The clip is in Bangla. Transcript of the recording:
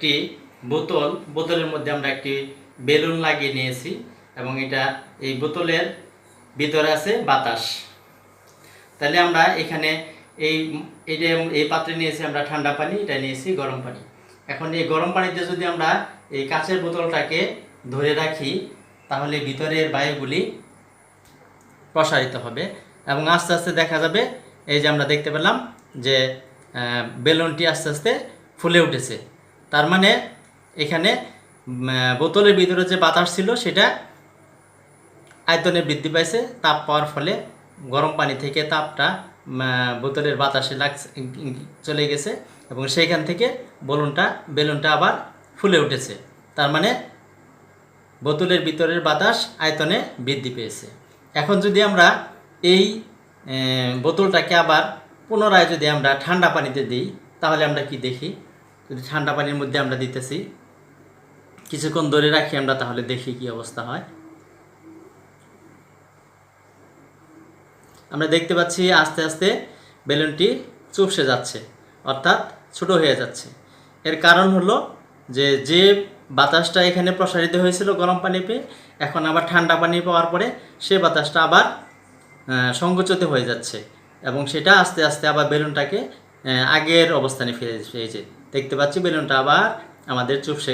একটি বোতল, বোতলের মধ্যে আমরা একটি বেলুন লাগিয়ে নিয়েছি এবং এটা এই বোতলের ভিতরে আছে বাতাস। তাহলে আমরা এখানে এই, এটা এই পাত্রে নিয়েছি আমরা ঠান্ডা পানি, এটা নিয়েছি গরম পানি। এখন এই গরম পানিতে যদি আমরা এই কাচের বোতলটাকে ধরে রাখি, তাহলে ভিতরের বায়ুগুলি প্রসারিত হবে এবং আস্তে আস্তে দেখা যাবে, এই যে আমরা দেখতে পেলাম যে বেলুনটি আস্তে আস্তে ফুলে উঠেছে। তার মানে এখানে বোতলের ভিতরে যে বাতাস ছিল সেটা আয়তনে বৃদ্ধি পাইছে। তাপ পাওয়ার ফলে গরম পানি থেকে তাপটা বোতলের বাতাসে লাগছে চলে গেছে এবং সেইখান থেকে বলুনটা, বেলুনটা আবার ফুলে উঠেছে। তার মানে বোতলের ভিতরের বাতাস আয়তনে বৃদ্ধি পেয়েছে। এখন যদি আমরা এই বোতলটাকে আবার পুনরায় যদি আমরা ঠান্ডা পানিতে দিই, তাহলে আমরা কি দেখি? ঠান্ডা পানির মধ্যে আমরা দিতেছি। কিছুক্ষণ ধরে রাখি আমরা, তাহলে দেখি কি অবস্থা হয়। আমরা দেখতে পাচ্ছি আস্তে আস্তে বেলুনটি চুপসে যাচ্ছে, অর্থাৎ ছোট হয়ে যাচ্ছে। এর কারণ হলো যে যে বাতাসটা এখানে প্রসারিত হয়েছিল গরম পানি পেয়ে, এখন আবার ঠান্ডা পানি পাওয়ার পরে সে বাতাসটা আবার সংকুচিত হয়ে যাচ্ছে এবং সেটা আস্তে আস্তে আবার বেলুনটাকে আগের অবস্থানে ফিরে পেয়েছে দেখতে পাচ্ছি বেলুনটা আবার আমাদের চুপসে